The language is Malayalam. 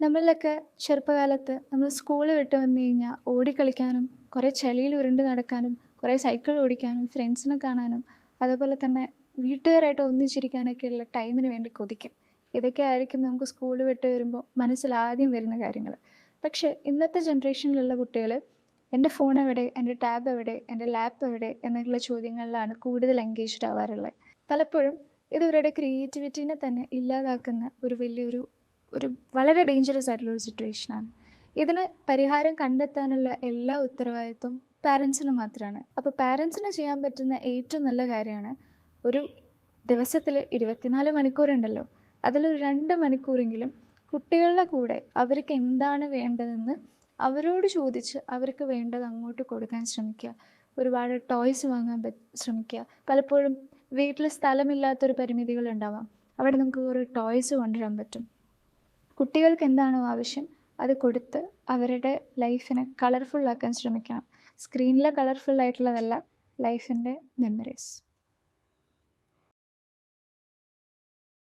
നമ്മളിലൊക്കെ ചെറുപ്പകാലത്ത് നമ്മൾ സ്കൂൾ വിട്ട് വന്നു കഴിഞ്ഞാൽ ഓടിക്കളിക്കാനും കുറേ ചെളിയിൽ ഉരുണ്ട് നടക്കാനും കുറേ സൈക്കിൾ ഓടിക്കാനും ഫ്രണ്ട്സിനെ കാണാനും അതുപോലെ തന്നെ വീട്ടുകാരായിട്ട് ഒന്നിച്ചിരിക്കാനൊക്കെയുള്ള ടൈമിന് വേണ്ടി കൊതിക്കും. ഇതൊക്കെ ആയിരിക്കും നമുക്ക് സ്കൂൾ വിട്ട് വരുമ്പോൾ മനസ്സിൽ ആദ്യം വരുന്ന കാര്യങ്ങൾ. പക്ഷേ ഇന്നത്തെ ജനറേഷനിലുള്ള കുട്ടികൾ എന്റെ ഫോൺ എവിടെ എന്റെ ടാബ് എവിടെ എന്റെ ലാപ്പ് എവിടെ എന്നുള്ള ചോദ്യങ്ങളിലാണ് കൂടുതൽ എൻഗേജ്ഡ് ആവാറുള്ളത്. പലപ്പോഴും ഇത് ഇവരുടെ ക്രിയേറ്റിവിറ്റീനെ തന്നെ ഇല്ലാതാക്കുന്ന ഒരു വലിയൊരു ഒരു വളരെ ഡേഞ്ചറസ് ആയിട്ടുള്ള ഒരു സിറ്റുവേഷനാണ് ഇതിന് പരിഹാരം കണ്ടെത്താനുള്ള എല്ലാ ഉത്തരവാദിത്വം പാരൻസിന് മാത്രമാണ് അപ്പോൾ പാരൻസിന് ചെയ്യാൻ പറ്റുന്ന ഏറ്റവും നല്ല കാര്യമാണ് ഒരു ദിവസത്തിൽ ഇരുപത്തിനാല് മണിക്കൂറുണ്ടല്ലോ അതിലൊരു രണ്ട് മണിക്കൂറെങ്കിലും കുട്ടികളുടെ കൂടെ അവർക്ക് എന്താണ് വേണ്ടതെന്ന് അവരോട് ചോദിച്ച് അവർക്ക് വേണ്ടത് അങ്ങോട്ട് കൊടുക്കാൻ ശ്രമിക്കുക. ഒരുപാട് ടോയ്സ് വാങ്ങാൻ ശ്രമിക്കുക. പലപ്പോഴും വീട്ടിൽ സ്ഥലമില്ലാത്തൊരു പരിമിതികൾ ഉണ്ടാവാം അവിടെ നമുക്ക് കുറേ ടോയ്സ് കൊണ്ടുവരാൻ പറ്റും. കുട്ടികൾക്ക് എന്താണോ ആവശ്യം? അത് കൊടുത്ത് അവരുടെ ലൈഫിനെ കളർഫുള്ളാക്കാൻ ശ്രമിക്കണം. സ്ക്രീനിലെ കളർഫുൾ ആയിട്ടുള്ളതല്ല ലൈഫിന്റെ മെമ്മറീസ്.